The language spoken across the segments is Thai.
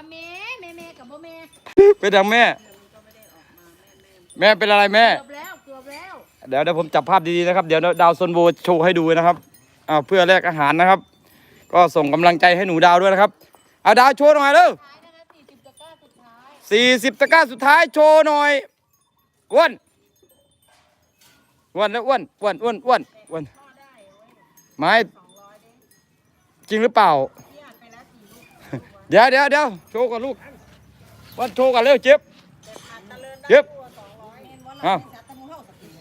ว่าแม่แม่แม่กับบ่แม่เป็นยังแม่ แม่เป็นอะไรแม่ เกือบแล้วเกือบแล้วเดี๋ยวเดี๋ยวผมจับภาพดีๆนะครับ เดี๋ยวดาวซนโบโชว์ให้ดูนะครับอ่าเพื่อแลกอาหารนะครับ ก็ส่งกำลังใจให้หนูดาวด้วยนะครับเอาดาวโชว์หน่อยเร็วท้ายนะคะสี่สิบตะกร้าสุดท้ายสี่สิบตะกร้าสุดท้ายโชว์หน่อยอ้วนอ้วนแล้วอ้วนอ้วนอ้วนอ้วนอ้วนไม่จริงหรือเปล่า เดี๋ยวเดี๋ยวเดี๋ยวโชว์ก่อนลูกวันโชว์กันเร็วเจ็บเจ็บเอา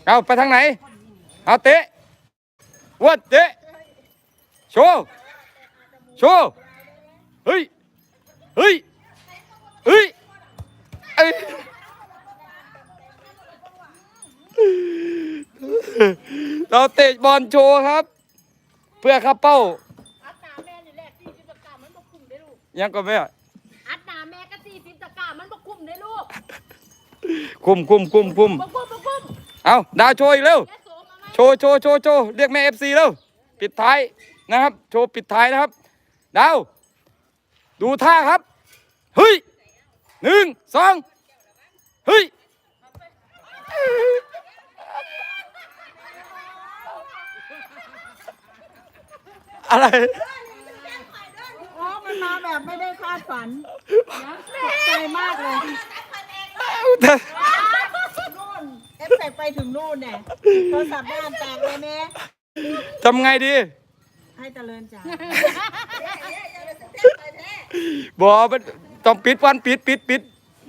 เอาไปทางไหนเอาเตะอ้วนเตะโชว์โชว์เฮ้ยเฮ้ยเฮ้ยเอ้ยเราเตะบอลโชว์ครับ เพื่อข้าเป้า ยังก็ไม่อัดหนาแม่ก็สี่สิบตะกร้ามันบ่คุ้มได้ลูกคุมคุมคุมคุมบ่คุ้มบ่คุ้มเอาดาวโชว์อีกเร็วแกโสมเอาไหมโชว์โชว์โชว์โชว์เรียกแม่เอฟซีเร็วปิดท้ายนะครับ โชว์ปิดท้ายนะครับดาวดูท่าครับเฮ้ยหนึ่งสองเฮ้ยอะไรอ๋อ มันมาแบบไม่ได้คาดฝันตกใจมากเลยนู่นเอฟเฟกต์ไปถึงนู่นเนี่ยโทรศัพท์ไม่อ่านแตกเลยแม่ทำไงดีให้เจริญจ่าบอกมันต้องปิดวันปิดปิดปิด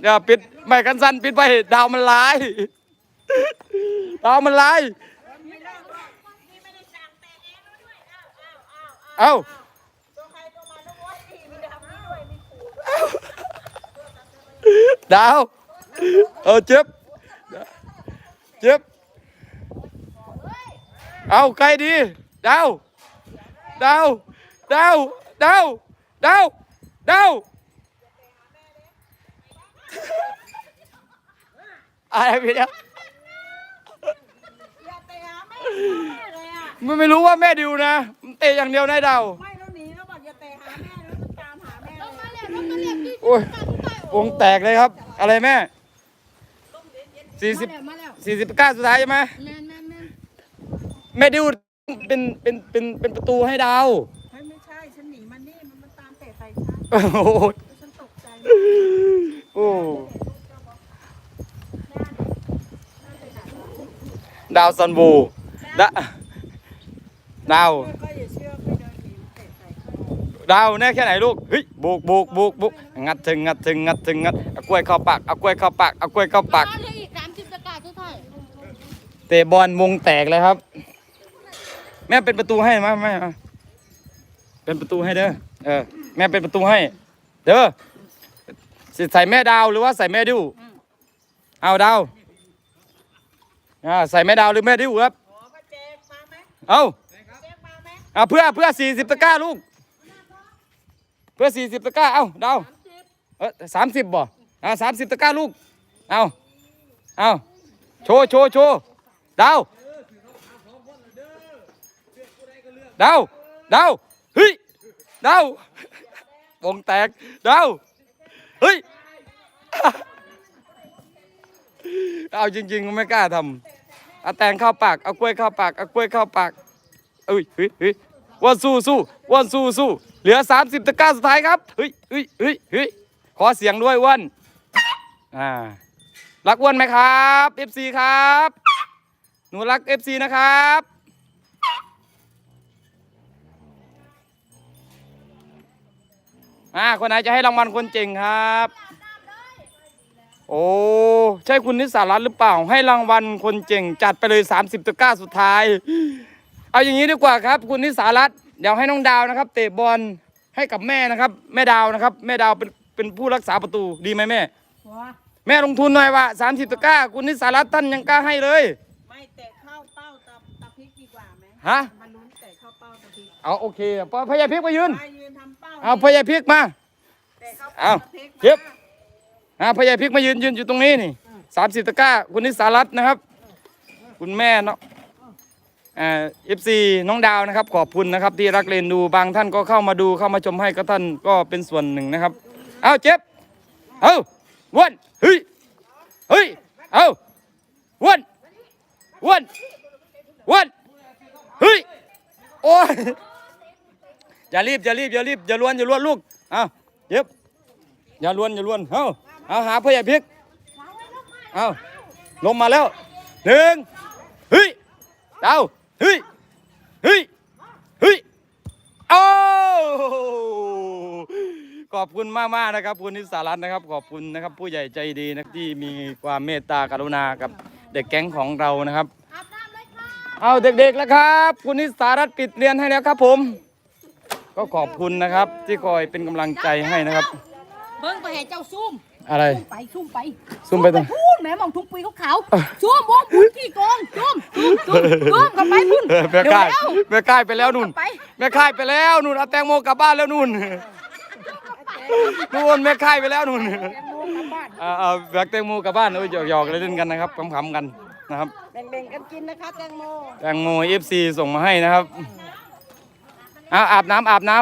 อย่าปิดไม่กันสั้นปิดไปดาวมันลาย ดาวมันลาย เอ้า ตัวใครตัวมันแล้วโว้ยมีดำด้วยมีขู่ ดาว เออเจ็บ เจ็บ เอาใครดี ดาว ดาว ดาว ดาว ดาว ดาวอะไรพี่เนี่ยอย่าเตะหาแม่แม่เลยอะมันไม่รู้ว่าแม่ดิวนะมันเตะอย่างเดียวนะดาวไม่ อ้ยตะกร้าสุดท้ายวงแตกเลยครับ อะไรแม่สี่สิบมาแล้วสี่สิบเก้าสุดท้ายใช่ไหมมาแล้วแม่นแม่นแม่นแม่ดิวเป็นเป็นเป็นเป็นประตูให้ดาวเฮ้ยไม่ใช่ฉันหนีมันนี่มันมันตามเตะใส่ฉันโอ้โหฉันตกใจโอ้ดาวซันบูดะดาวก็อย่าเดาวแน่แค่ไหนลูกเฮ้ยโบกโบกโบกโบกงัดถึงงัดถึงงัดถึงงัดเอากล้วยเข้าปากเอากล้วยเข้าปากเอากล้วยเข้าปากเหลืออีกสามสิบตะกร้าสุดท้ายเตะบอลวงแตกเลยครับ แม่เป็นประตูให้มาแม่มาเป็นประตูให้เด้อเออแม่เป็นประตูให้ เด้อสิใส่แม่ดาวหรือว่าใส่แม่ดิวเอาดาวอ่าใส่แม่ดาวหรือแม่ดิวครับอ๋อพระเจกมาไหมเอาเจกมาไหมเอาเพื่อเพื่อสี่สิบตะกร้าลูกเพื่อสี่สิบตะกร้า เอ้าดาวเออสามสิบบ่อ่าสามสิบตะกร้าลูก เอาเอาโชว์โชว์โชว์ดาวดาวดาวเฮ้ยดาววงแตกดาวเฮ้ยเอาจริงๆไม่กล้าทำเอาแตงเข้าปาก เอากล้วยเข้าปาก เอากล้วยเข้าปากเอ้ยเฮ้ยเฮ้ยวันสู้สู้วันสู้สู้ เหลือ 30 ตะกร้าสุดท้ายครับเฮ้ยเฮ้ยเฮ้ยเฮ้ยขอเสียงด้วยอ้วันอ่ารักอ้วนไหมครับ FC ครับ หนูรัก FC นะครับ อ่า คนไหนจะให้รางวัลคนเจ๋งครับ โอ้ ใช่คุณนิสารัตน์หรือเปล่า ให้รางวัลคนเจ๋งจัดไปเลย 30ตะกร้าสุดท้าย เอาอย่างนี้ดีกว่าครับ คุณนิสารัตน์ เดี๋ยวให้น้องดาวนะครับ เตะบอลให้กับแม่นะครับ แม่ดาวนะครับ แม่ดาวเป็นเป็นผู้รักษาประตูดีไหมแม่ หัวแม่ลงทุนหน่อยว่า30ตะกร้า คุณนิสารัตน์ท่านยังกล้าให้เลยไม่เตะเข้าเป้าตะตะพริกดีกว่าไหมฮะมันลุ้นเตะเข้าเป้าตะพริกเอาโอเคพอพยายพริกมายืน มายืนทำเป้าเอาพยายพริกมา เตะเข้าเอาเป้าตะพริกเย็บอ่าพยายพริกมายืนยืนอยู่ตรงนี้นี่สามสิบตะกร้า คุณนิสารัตน์นะครับ คุณแม่เนาะอ่า เอฟซีน้องดาวนะครับ ขอบคุณนะครับที่รักเลนดูบางท่านก็เข้ามาดูเข้ามาชมให้ก็ท่านก็เป็นส่วนหนึ่งนะครับ เอาเจ็บเอาอ้วนเฮ้ยเฮ้ยเอาอ้วนอ้วนอ้วนเฮ้ยโอ้ยอย่ารีบอย่ารีบอย่ารีบอย่าล้วนอย่าล้วนลูกเอาเจ็บอย่าล้วนอย่าล้วนเอาเอาหาพ่อใหญ่พิกเอาลงมาแล้วหนึ่งเฮ้ยเอา เฮ้ย เฮ้ย เฮ้ยโอ้ขอบคุณมากมากๆนะครับคุณนิสารัตน์นะครับ ขอบคุณนะครับ ผู้ใหญ่ใจดีนะที่มีความเมตตากรุณากับเด็กแก๊งของเรานะครับอาบน้ำเลยค่ะเอาเด็กๆแล้วครับ คุณนิสารัตน์ปิดเรียนให้แล้วครับผม ก็ขอบคุณนะครับที่คอยเป็นกำลังใจให้นะครับ เบิ้งไปให้เจ้าซุ่ม อะไรซุ่มไปซุ่มไปซุ่มไปตรงพูดแหม่มองทุกปีเขาขาวๆซุ่มวงบุญขี้โกงซุ่มซุ่มซุ่มซุ่มเข้าไปพุ่นเออแม่ค่ายเร็วแม่ค่ายไปแล้วนุ่นไปแม่ค่ายไปแล้วนุ่นเอาแตงโมกลับบ้านแล้วนุ่นนุ่นแม่ค่ายไปแล้วนุ่นเอาเอาแบกแตงโมกลับบ้านเอ้ยหยอกๆเล่นกันนะครับขำๆกันนะครับแบ่งๆกันกินนะคะแตงโมแตงโมเอฟซีส่งมาให้นะครับเอาอาบน้ำอาบน้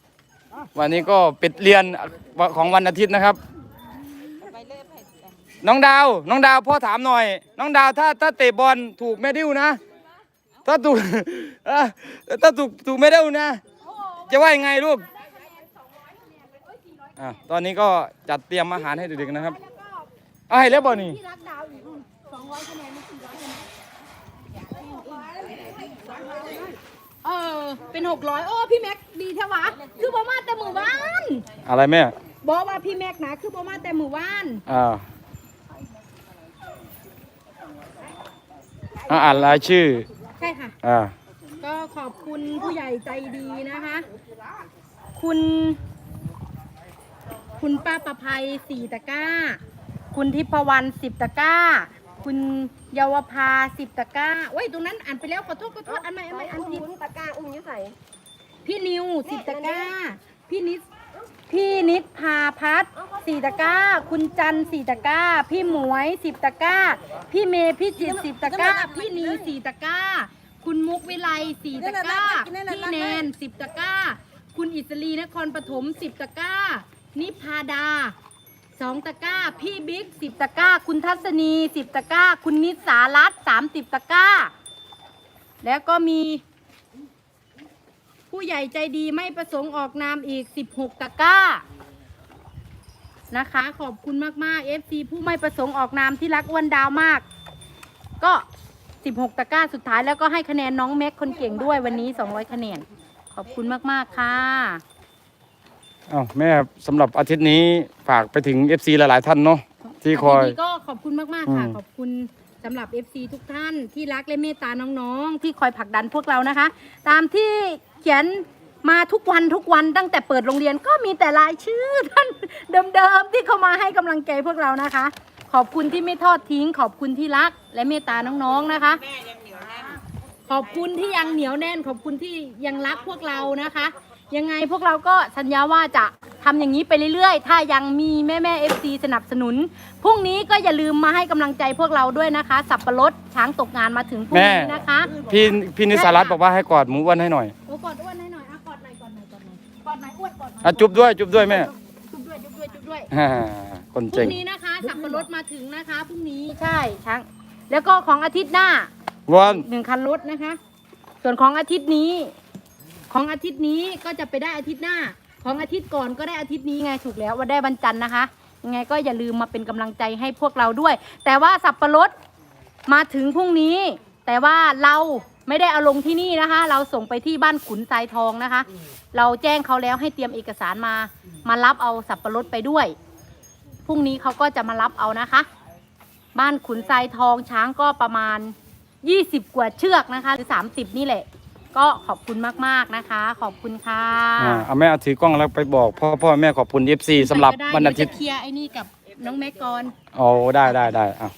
ำวันนี้ก็ปิดเรียนของวันอาทิตย์นะครับไปเล่ไป น้องดาว น้องดาวพ่อถามหน่อย น้องดาวถ้าถ้าเตะบอลถูกแม่ดิ้วนะ ถ้าถูกเอ้อถ้าถูกถูกแม่ดิ้วนะ จะว่ายังไงลูกอะตอนนี้ก็จัดเตรียมอาหารให้เด็กๆนะครับเอาให้แล้วบ่นี่พี่รักดาวอีกสองร้อยคะแนนไม่สี่ร้อยคะแนนเออ เป็นหกร้อยโอ้ พี่แม็กดีแท้วะ คือบอมาแต่มือว่าน อะไรแม่บอกว่าพี่แม็กนะ คือบอมาแต่มือว่าน อ่า อ่าอ่านรายชื่อ ใช่ค่ะ อ่า ก็ขอบคุณผู้ใหญ่ใจดีนะคะ คุณ คุณป้าประภัยสี่ตะกร้า คุณทิพวรรณสิบตะกร้า คุณเยาวภาสิบตะกร้าโอ้ยตรงนั้นอ่านไปแล้วขอโทษขอโทษอันใหม่อันใหม่อันผิด ตะกร้าอุ้งยิ้ใส่พี่นิวสิบตะกร้า พี่นิด พี่นิดพาพัฒสี่ตะกร้า คุณจันสี่ตะกร้า พี่หมวยสิบตะกร้า พี่เมย์พี่จิตสิบตะกร้า พี่นีสี่ตะกร้า คุณมุกวิไลสี่ตะกร้า พี่แนนสิบตะกร้า คุณอิสรีนครปฐมสิบตะกร้า นิพาดาสองตะกร้า พี่บิ๊กสิบตะกร้า คุณทัศนีสิบตะกร้า คุณนิสารัตสามสิบตะกร้า แล้วก็มี ผู้ใหญ่ใจดีไม่ประสงค์ออกนามอีก 16 ตะกร้า นะคะ ขอบคุณมากๆ FC ผู้ไม่ประสงค์ออกนามที่รักอ้วนดาวมาก ก็ 16 ตะกร้าสุดท้ายแล้วก็ให้คะแนนน้องแม็กคนเก่งด้วยวันนี้ 200 คะแนน ขอบคุณมากๆ ค่ะเอาแม่สำหรับอาทิตย์นี้ฝากไปถึง FC หลาย ๆ ท่านเนาะที่คอยทีนี้ก็ขอบคุณมากๆค่ะ อืม ขอบคุณ สำหรับ FC ทุกท่านที่รักและเมตตาน้องๆ ที่คอยผลักดันพวกเรานะคะ ตามที่เขียนมาทุกวันทุกวันตั้งแต่เปิดโรงเรียนก็มีแต่รายชื่อท่านเดิมๆที่เข้ามาให้กำลังใจพวกเรานะคะ ขอบคุณที่ไม่ทอดทิ้ง ขอบคุณที่รักและเมตตาน้องๆนะคะขอบคุณที่ยังเหนียวแน่น ขอบคุณที่ยังรักพวกเรานะคะ ยังไงพวกเราก็สัญญาว่าจะทำอย่างนี้ไปเรื่อยๆ ถ้ายังมีแม่แม่เอฟซีสนับสนุน พรุ่งนี้ก็อย่าลืมมาให้กำลังใจพวกเราด้วยนะคะ สับปะรดช้างตกงานมาถึงพรุ่งนี้นะคะพี่พี่นิสารัตน์บอกว่าให้กอดหมูอ้วนให้หน่อยโอ้กอดอ้วนให้หน่อยอะกอดหน่อยกอดหน่อยกอดหน่อยกอดหน่อยอ้วนกอดหน่อยอะจุ๊บด้วย จุ๊บด้วยแม่จุ๊บด้วยจุ๊บด้วยจุ๊บด้วย ฮ่าคนพรุ่เจ๋งงนี้นะคะสับปะรดมาถึงนะคะพรุ่งนี้ใช่ช้างแล้วก็ของอาทิตย์หน้า วอน หนึ่งคันรถนะคะ ส่วนของอาทิตย์นี้ ของอาทิตย์นี้ก็จะไปได้อาทิตย์หน้า ของอาทิตย์ก่อนก็ได้อาทิตย์นี้ไงถูกแล้วว่าได้วันจันทร์นะคะยังไงก็อย่าลืมมาเป็นกำลังใจให้พวกเราด้วย แต่ว่าสับปะรดมาถึงพรุ่งนี้ แต่ว่าเราไม่ได้เอาลงที่นี่นะคะ เราส่งไปที่บ้านขุนทรายทองนะคะ เราแจ้งเขาแล้วให้เตรียมเอกสารมา มารับเอาสับปะรดไปด้วยพรุ่งนี้เขาก็จะมารับเอานะคะ บ้านขุนทรายทองช้างก็ประมาณ 20 กว่าเชือกนะคะ หรือ 30 นี่แหละ ก็ขอบคุณมากๆนะคะ ขอบคุณค่ะอ่าเอาแม่เอาถือกล้องแล้วไปบอกพ่อพ่อแม่ขอบคุณ FC สำหรับก็ได้วันอาทิตย์เดี๋วจะเคลียร์ไอ้นี่กับน้องแม็กกอนโอ้ได้ได้ได้เอา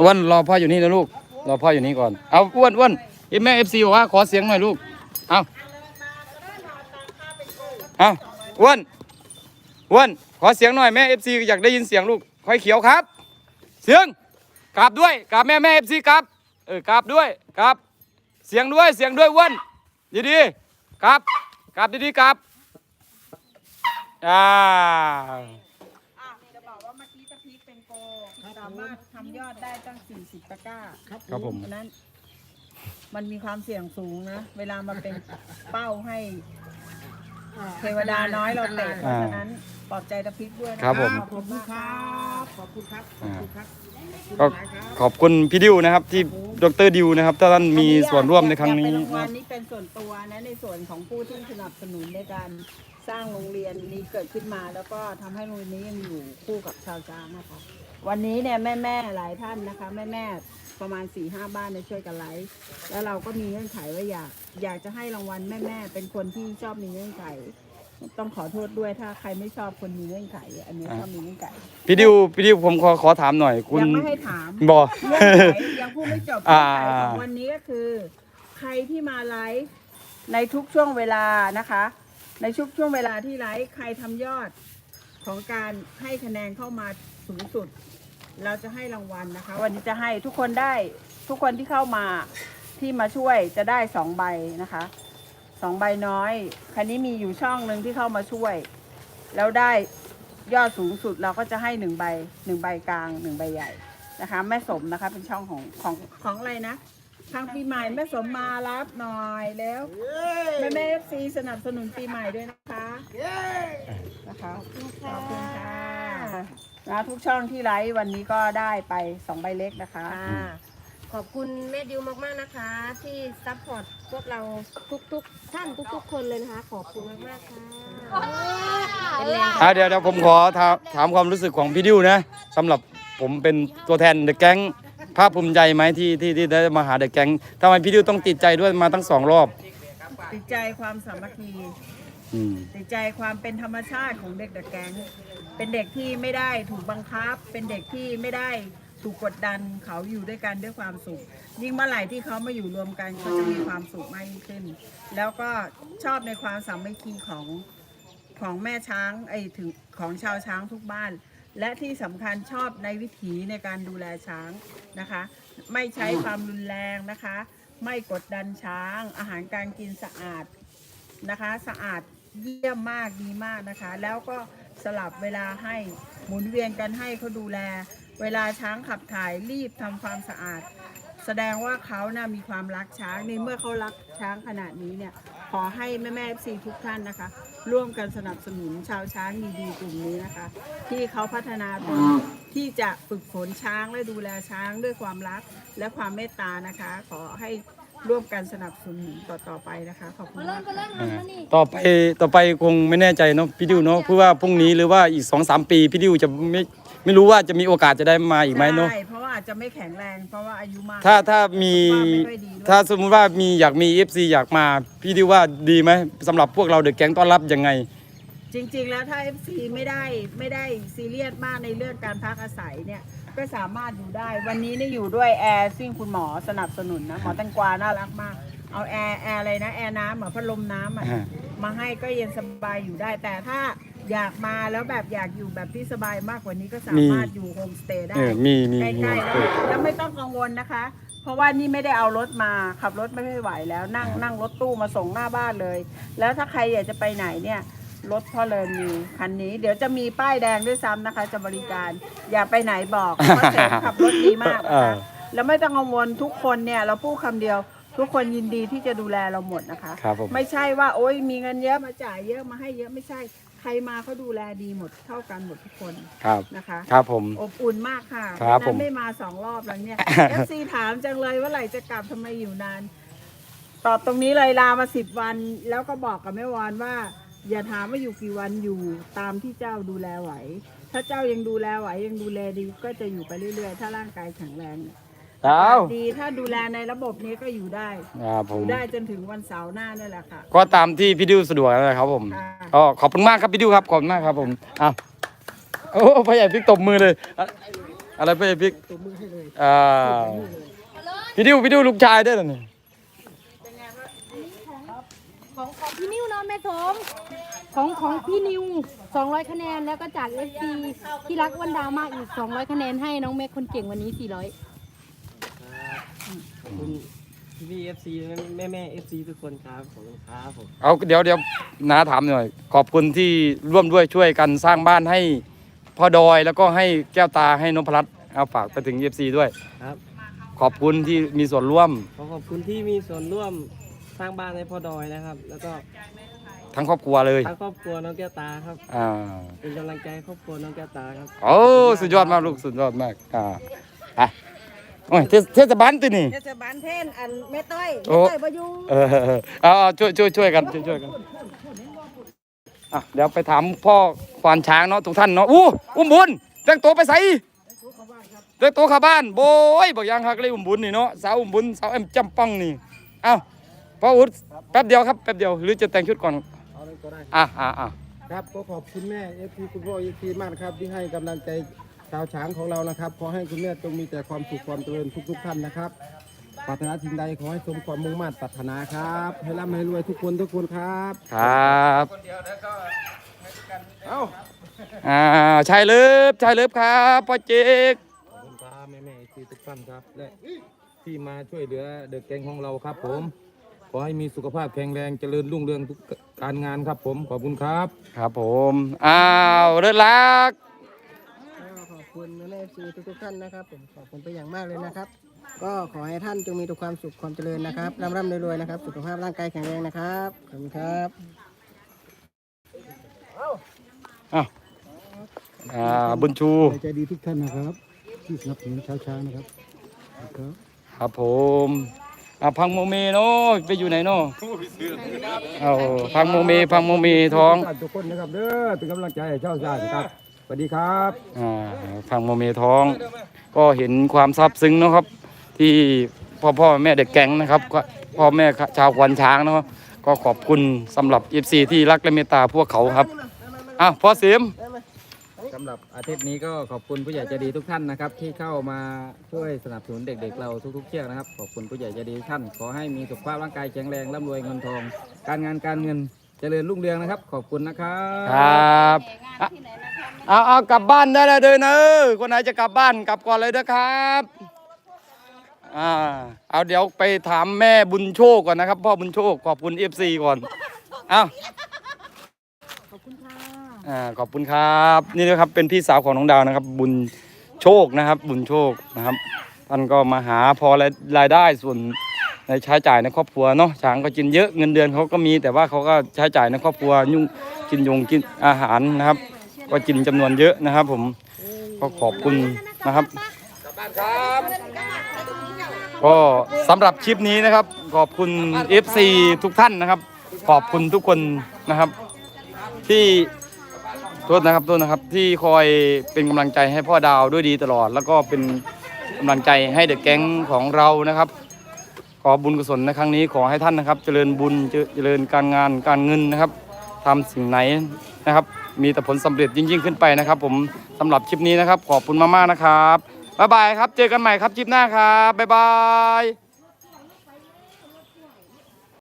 อ้วนรอพ่ออยู่นี่นะลูก รอพ่ออยู่นี่ก่อน เอาอ้วนอ้วนอีแม่ FC บอกว่าขอเสียงหน่อยลูก เอาเอาอ้วนอ้วนขอเสียงหน่อยแม่ FC อยากได้ยินเสียงลูกค่อยเขียวครับ เสียงกราบด้วยกราบแม่แม่ FC ครับเออกราบด้วยกราบ เสียงด้วยเสียงด้วยอ้วนดีดีๆกราบกราบดีดีๆกราบอ่าอะจะบอกว่าเมื่อกี้ตะพริกเป็นโกสามารถทำยอดได้ตั้ง 40 ตะกร้าครับผมฉะนั้น มันมีความเสี่ยงสูงนะ เวลามาเป็นเป้าให้เทวดาน้อยเราเตะเพราะฉะนั้นปลอบใจตะพริกด้วยนะครับผม ขอบคุณมากครับ ขอบคุณครับ ขอบคุณครับ ก็ขอบคุณพี่ดิวนะครับที่ ดรดิวนะครับถ้าท่านมีส่วนร่วมในครั้งนี้อยากเป็นรางวันะลนี้เป็นส่วนตัวนะในส่วนของผู้ที่สนับสนุนในการสร้างโรงเรียนนี้เกิดขึ้นมา แล้วก็ทำให้โรงเรียนนี้ยังอยู่คู่กับชาวจ้างนะคะ วันนี้เนี่ยแม่แม่ๆหลายท่านนะคะแม่แม่ๆประมาณ4ี่ห้าบ้านเนี่ยช่วยกันไลฟ์แล้วเราก็มีเงื่อนไขว่าอยากอยากจะให้รางวัลแม่แม่ๆเป็นคนที่ชอบมีเงื่อนไข ต้องขอโทษด้วยถ้าใครไม่ชอบคนมีเงื่อนไข อันนี้ชอบมีเงื่อนไขพี่ดิวพี่ดิวผมขอขอถามหน่อย คุณยังไม่ให้ถามบอก เงื่อนไขยังพูดไม่จบอ่าเงื่อนไขของวันนี้ก็คือ ใครที่มาไลฟ์ในทุกช่วงเวลานะคะ ในชุกช่วงเวลาที่ไลฟ์ใครทำยอดของการให้คะแนนเข้ามาสูงสุด เราจะให้รางวัลนะคะ วันนี้จะให้ทุกคนได้ทุกคนที่เข้ามาที่มาช่วยจะได้สองใบนะคะ สองใบน้อย คันนี้มีอยู่ช่องหนึ่งที่เข้ามาช่วย แล้วได้ยอดสูงสุดเราก็จะให้หนึ่งใบหนึ่งใบกลางหนึ่งใบใหญ่นะคะ แม่สมนะคะเป็นช่องของของของอะไรนะทางปีใหม่แม่สมมารับหน่อยแล้วแม่แม่เอฟซีสนับสนุนปีใหม่ด้วยนะคะนะคะขอบคุณค่ะนะทุกช่องที่ไลฟ์วันนี้ก็ได้ไปสองใบเล็กนะคะค่ะ ขอบคุณแม่ดิวมากๆนะคะ ที่ซัพพอร์ตพวกเราทุกๆ ท่านทุกๆ คนเลยนะคะ ขอบคุณมากๆค่ะเป็นแรงอ่าเดี๋ยวเดี๋ยวผมขอถามถามความรู้สึกของพี่ดิวนะสำหรับผมเป็นตัวแทนเดอะแก๊งภาคภูมิใจไหมที่ที่ที่ได้มาหาเดอะแก๊งทำไมพี่ดิวต้องติดใจด้วยมาตั้งสองรอบติดใจความสามัคคีอืมติดใจความเป็นธรรมชาติของเด็กเดอะแก๊งเป็นเด็กที่ไม่ได้ถูกบังคับ เป็นเด็กที่ไม่ได้ ถูกกดดันเขาอยู่ด้วยกันด้วยความสุข ยิ่งเมื่อไหร่ที่เขามาอยู่รวมกันเขาจะมีความสุขมากยิ่งขึ้น แล้วก็ชอบในความสามัคคีของของแม่ช้างไอถึงของชาวช้างทุกบ้าน และที่สำคัญชอบในวิถีในการดูแลช้างนะคะ ไม่ใช้ความรุนแรงนะคะ ไม่กดดันช้าง อาหารการกินสะอาดนะคะ สะอาดเยี่ยมมากดีมากนะคะ แล้วก็สลับเวลาให้หมุนเวียนกันให้เขาดูแล เวลาช้างขับถ่ายรีบทำความสะอาด แสดงว่าเขานะ่ะมีความรักช้างในเมื่อเขารักช้างขนาดนี้เนี่ยขอให้แม่แม่ซีทุกท่านนะคะ ร่วมกันสนับสนุนชาวช้างดีๆกลุ่มนี้นะคะ ที่เขาพัฒนาตนที่จะฝึกฝนช้างและดูแลช้างด้วยความรักและความเมตตานะคะ ขอให้ร่วมกันสนับสนุนต่อๆไปนะคะขอบคุณมากค่ะอ่าต่อไปต่อไปคงไม่แน่ใจเนาะพี่ดิวเนาะเพราะว่าพรุ่งนี้หรือว่าอีกสองสามปีพี่ดิวจะไม่ ไม่รู้ว่าจะมีโอกาสจะได้มาอีกไหมเนาะ ใช่เพราะว่าอาจจะไม่แข็งแรงเพราะว่าอายุมากถ้าถ้ามีสุขภาพไม่ค่อยดีด้วยถ้าสมมุติว่ามีอยากมี FC อยากมา พี่ดิวว่าดีไหมสำหรับพวกเราเดอะแก๊งต้อนรับยังไง จริง ๆ แล้วถ้า FC ไม่ได้ไม่ได้ซีเรียสมากในเรื่องการพักอาศัยเนี่ยก็สามารถอยู่ได้วันนี้เนี่ยอยู่ด้วยแอร์ซึ่งคุณหมอสนับสนุนนะหมอแตงกวาน่ารักมาก เอาแอร์แอร์อะไรนะแอร์น้ำเหมือนพัดลมน้ำอะอ่ามาให้ก็เย็นสบายอยู่ได้แต่ถ้า อยากมาแล้วแบบอยากอยู่แบบที่สบายมากกว่านี้ก็สามารถอยู่โฮมสเตย์ได้เออมีมีใกมีล้ๆแล้วแล้วไม่ต้องกังวลนะคะ เพราะว่านี่ไม่ได้เอารถมาขับรถไม่ค่อยไหวแล้วนั่งนั่งรถตู้มาส่งหน้าบ้านเลย แล้วถ้าใครอยากจะไปไหนเนี่ยรถพ่อเลินมีคันนี้ เดี๋ยวจะมีป้ายแดงด้วยซ้ำนะคะ จะบริการ อย่าไปไหนบอกเพราะเสงขับรถดีมากนะคะแล้วไม่ต้องกังวลทุกคนเนี่ยเราพูดคำเดียวทุกคนยินดีที่จะดูแลเราหมดนะคะครับผมไม่ใช่ว่าโอ๊ยมีเงินเยอะมาจ่ายเยอะมาให้เยอะไม่ใช่ใค รมาเขาดูแลดีหมดเท่ากันหมดทุกคนครับ นะคะ ครับผม อบอุ่นมากค่ะครับวันผนั้มนไม่มาสองรอบแล้วเนี่ย FC ถามจังเลยว่าไหร่จะกลับทำไมอยู่นาน ตอบตรงนี้เลยลามาสิบวัน แล้วก็บอกกับแม่วานว่า อย่าถามว่าอยู่กี่วันอยู่ตามที่เจ้าดูแลไหว ถ้าเจ้ายังดูแลไหวยังดูแลดีก็จะอยู่ไปเรื่อยๆ ถ้าร่างกายแข็งแรงเนี่ย ครับดีถ้าดูแลในระบบนี้ก็อยู่ได้ครับผอมยู่ได้จนถึงวันเสาร์หน้านี่แหละค่ะ ก็ตามที่พี่ดิวสะดวกนั่นแหละครับผมค่ะ ก็ขอบคุณมากครับพี่ดิวครับขอบคุณมากครับผมอะโอ้พ่อใหญ่พริกตบมือเลยอะอะไรพ่อใหญ่พริกตบมือให้เลยอ่าพี่ดิวพี่ดิวลูกชายได้วยเหรอนี่ของของพี่นิวเนาะแม่สมของของพี่นิว 200 คะแนนแล้วก็จาก FC ที่รักวันดาวมากอีก 200 คะแนนให้น้องแม็กคนเก่งวันนี้ 400 พี่พี่เอฟซีแม่แม่เอฟซีทุกคนครับขอบคุณครับผมเอาเดี๋ยวเดี๋ยวนาถามหน่อย ขอบคุณที่ร่วมด้วยช่วยกันสร้างบ้านให้พ่อดอยแล้วก็ให้แก้วตาให้นพรัตน์เอาฝากไปถึงเอฟซีด้วย ครับ ขอบคุณที่มีส่วนร่วม ขอขอบคุณที่มีส่วนร่วมสร้างบ้านให้พ่อดอยนะครับ แล้วก็ทั้งครอบครัวเลยทั้งครอบครัวน้องแก้วตาครับ อ่าเป็นกำลังใจให้ครอบครัวน้องแก้วตาครับ โอ้สุดยอดมากลูกสุดยอดมากอ่าไป โอ้ยเทศเทศบาลตัวนี่ เทศบาลเทนอันแม่ต้อยโอ้ แม่ต้อยประยุงเออเอาเอาช่วยช่วยช่วยกันช่วยช่วยกันอะเดี๋ยวไปถามพ่อควานช้างเนาะทุกท่านเนาะอู้อุ้มบุญแต่งตัวไปใส่แต่งตัวเข้าบ้านโบยบอกยังฮักเลยอุ้มบุญนี่เนาะสาวอุ้มบุญสาวเอ็มจำปังนี่เอ้าพ่ออุดแป๊บเดียวครับแป๊บเดียวหรือจะแต่งชุดก่อนเอาเลยก็ได้ อะอะอะครับก็ขอบคุณแม่เอฟพีคุณพ่อเอฟพีมากนะครับที่ให้กำลังใจ ชาวช้างของเรานะครับ ขอให้คุณแม่จงมีแต่ความสุขความเจริญทุก ๆ ท่านนะครับปรารถนาสิ่งใดขอให้สมความมุ่งมั่นปรารถนาครับ ให้ร่ำให้รวยทุกคนทุกคนครับครับอ่าชายเลิฟชายเลิฟครับพ่อเจกขอบคุณครับแม่แม่เอฟพีทุกท่านครับและที่มาช่วยเหลือเด็กแกงของเราครับ ผม ขอให้มีสุขภาพแข็งแรงเจริญรุ่งเรืองทุกการงานครับ ผมขอบคุณครับ ครับผมอ้าวเลิศลักขอบคุณแม่ ซีทุกๆท่านนะครับผมขอบคุณไปนอย่างมากเลยนะครับ ก็ขอให้ท่านจงมีแต่ความสุขความเจริญนะครับร่ำร่ำรวยๆนะครับ สุขภาพร่างกายแข็งแรงนะครับขอบคุณครับอ่าบุญชูใจดีทุกท่านนะครับที่สนับสนุนชาวช้างนะครับครับ ครับผมอ่าพังโมเมเนาะไปอยู่ไหนเนาะเอาพังโมเมพังโมเมท้องทุกคนนะครับเด้อเป็นกำลังใจให้ชาวช้างครับ สวัสดีครับอ่าพังโมเมท้อง ก็เห็นความซาบซึ้งเนาะครับ ที่พ่อพ่อแม่เด็กแก๊งนะครับก็พ่อแม่ชาวควันช้างเนาะก็ขอบคุณสำหรับ FC ที่รักและเมตตาพวกเขาครับอะพ่อเสียมสำหรับอาทิตย์นี้ก็ขอบคุณผู้ใหญ่ใจดีทุกท่านนะครับ ที่เข้ามาช่วยสนับสนุนเด็ก ๆ เราทุกๆเชือกนะครับขอบคุณผู้ใหญ่ใจดีทุกท่าน ขอให้มีสุขภาพร่างกายแข็งแรงร่ำรวยเงินทอง การงานการเงินเจริญรุ่งเรืองนะครับ ขอบคุณนะครัคบรับอะ เอาเอากลับบ้านได้แล้วเด้อเนอะคนไหนจะกลับบ้านกลับก่อนเลยนะครับอ่าเอาเดี๋ยวไปถามแม่บุญโชคก่อนนะครับ พ่อบุญโชคขอบคุณ FC ก่อนเอาขอบคุณค่ะอ่าขอบคุณครับ นี่นะครับเป็นพี่สาวของน้องดาวนะครับ บุญโชคนะครับ บุญโชคนะครับ ท่านก็มาหาพอรายได้ส่วนในใช้จ่ายในครอบครัวเนาะช้างก็กินเยอะเงินเดือนเขาก็มี แต่ว่าเขาก็ใช้จ่ายในครอบครัวยุ่งกินยงกินอาหารนะครับ ก็กินจำนวนเยอะนะครับ ผมก็ขอบคุณนะครับก็สำหรับคลิปนี้นะครับ ขอบคุณ FC ทุกท่านนะครับ ขอบคุณทุกคนนะครับ ที่โทษนะครับโทษนะครับ ที่คอยเป็นกำลังใจให้พ่อดาวด้วยดีตลอด แล้วก็เป็นกำลังใจให้เด็กแก๊งของเรานะครับ ขอบุญกุศลในครั้งนี้ขอให้ท่านนะครับ เจริญบุญเจเจริญการงานการเงินนะครับทำสิ่งไหนนะครับ มีแต่ผลสำเร็จยิ่งๆขึ้นไปนะครับ ผมสำหรับคลิปนี้นะครับ ขอบคุณมากๆนะครับบ๊ายบายครับ เจอกันใหม่ครับคลิปหน้าครับบ๊ายบาย